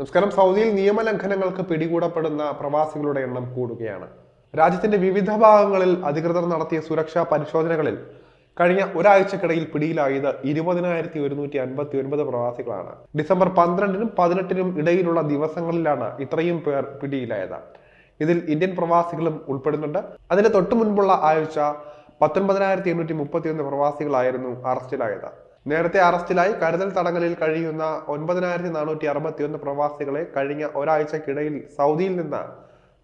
നമസ്കാരം. സൗദിയിൽ നിയമലംഘനങ്ങൾക്ക് പിടികൂടപ്പെടുന്ന പ്രവാസികളുടെ എണ്ണം കൂടുകയാണ്. രാജ്യത്തിന്റെ വിവിധ ഭാഗങ്ങളിൽ അധികൃതർ നടത്തിയ സുരക്ഷാ പരിശോധനകളിൽ കഴിഞ്ഞ ഒരാഴ്ചക്കിടയിൽ പിടിയിലായത് ഇരുപതിനായിരത്തി ഒരുന്നൂറ്റി അൻപത്തി ഒൻപത് പ്രവാസികളാണ്. ഡിസംബർ പന്ത്രണ്ടിനും പതിനെട്ടിനും ഇടയിലുള്ള ദിവസങ്ങളിലാണ് ഇത്രയും പേർ പിടിയിലായത്. ഇതിൽ ഇന്ത്യൻ പ്രവാസികളും ഉൾപ്പെടുന്നുണ്ട്. അതിന് തൊട്ടു മുൻപുള്ള ആഴ്ച പത്തൊൻപതിനായിരത്തി എണ്ണൂറ്റി മുപ്പത്തിയൊന്ന് പ്രവാസികളായിരുന്നു അറസ്റ്റിലായത്. നേരത്തെ അറസ്റ്റിലായി കരുതൽ തടങ്കലിൽ കഴിയുന്ന ഒൻപതിനായിരത്തി നാനൂറ്റി അറുപത്തിയൊന്ന് പ്രവാസികളെ കഴിഞ്ഞ ഒരാഴ്ചക്കിടയിൽ സൗദിയിൽ നിന്ന്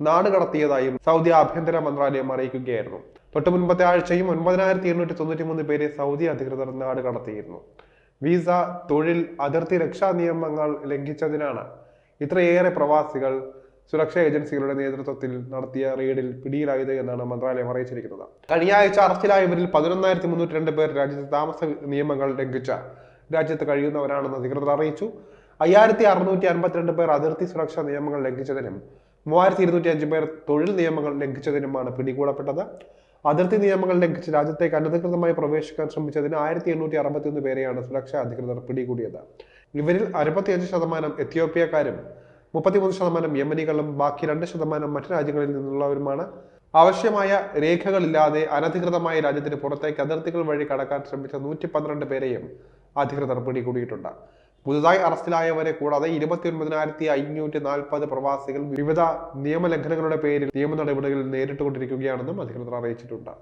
നാട് കടത്തിയതായും സൗദി ആഭ്യന്തര മന്ത്രാലയം അറിയിക്കുകയായിരുന്നു. തൊട്ടു മുൻപത്തെ ആഴ്ചയും ഒൻപതിനായിരത്തി എണ്ണൂറ്റി തൊണ്ണൂറ്റി മൂന്ന് പേരെ സൗദി അധികൃതർ നാട് കടത്തിയിരുന്നു. വിസ തൊഴിൽ അതിർത്തി രക്ഷാ നിയമങ്ങൾ ലംഘിച്ചതിനാണ് ഇത്രയേറെ പ്രവാസികൾ സുരക്ഷാ ഏജൻസികളുടെ നേതൃത്വത്തിൽ നടത്തിയ റെയ്ഡിൽ പിടിയിലായത് എന്നാണ് മന്ത്രാലയം അറിയിച്ചിരിക്കുന്നത്. കഴിഞ്ഞ ആഴ്ച അറസ്റ്റിലായവരിൽ പതിനൊന്നായിരത്തി മുന്നൂറ്റി രണ്ട് പേർ രാജ്യത്തെ താമസ നിയമങ്ങൾ ലംഘിച്ച രാജ്യത്ത് കഴിയുന്നവരാണെന്ന് അധികൃതർ അറിയിച്ചു. അയ്യായിരത്തി അറുന്നൂറ്റി അൻപത്തിരണ്ട് പേർ അതിർത്തി സുരക്ഷാ നിയമങ്ങൾ ലംഘിച്ചതിനും മൂവായിരത്തി ഇരുന്നൂറ്റി അഞ്ച് പേർ തൊഴിൽ നിയമങ്ങൾ ലംഘിച്ചതിനുമാണ് പിടികൂടപ്പെട്ടത്. അതിർത്തി നിയമങ്ങൾ ലംഘിച്ച് രാജ്യത്തേക്ക് അനധികൃതമായി പ്രവേശിക്കാൻ ശ്രമിച്ചതിന് ആയിരത്തി എണ്ണൂറ്റി അറുപത്തിയൊന്ന് പേരെയാണ് സുരക്ഷാ അധികൃതർ പിടികൂടിയത്. ഇവരിൽ അറുപത്തിയഞ്ച് ശതമാനം എത്യോപ്യക്കാരും മുപ്പത്തിമൂന്ന് ശതമാനം യമനികളും ബാക്കി രണ്ട് ശതമാനം മറ്റു രാജ്യങ്ങളിൽ നിന്നുള്ളവരുമാണ്. ആവശ്യമായ രേഖകളില്ലാതെ അനധികൃതമായ രാജ്യത്തിന് പുറത്തേക്ക് അതിർത്തികൾ വഴി കടക്കാൻ ശ്രമിച്ച നൂറ്റി പന്ത്രണ്ട് പേരെയും അധികൃതർ പിടികൂടിയിട്ടുണ്ട്. പുതുതായി അറസ്റ്റിലായവരെ കൂടാതെ ഇരുപത്തി ഒൻപതിനായിരത്തി അഞ്ഞൂറ്റി നാൽപ്പത് പ്രവാസികൾ വിവിധ നിയമലംഘനങ്ങളുടെ പേരിൽ നിയമ നടപടികൾ നേരിട്ടുകൊണ്ടിരിക്കുകയാണെന്നും അധികൃതർ അറിയിച്ചിട്ടുണ്ട്.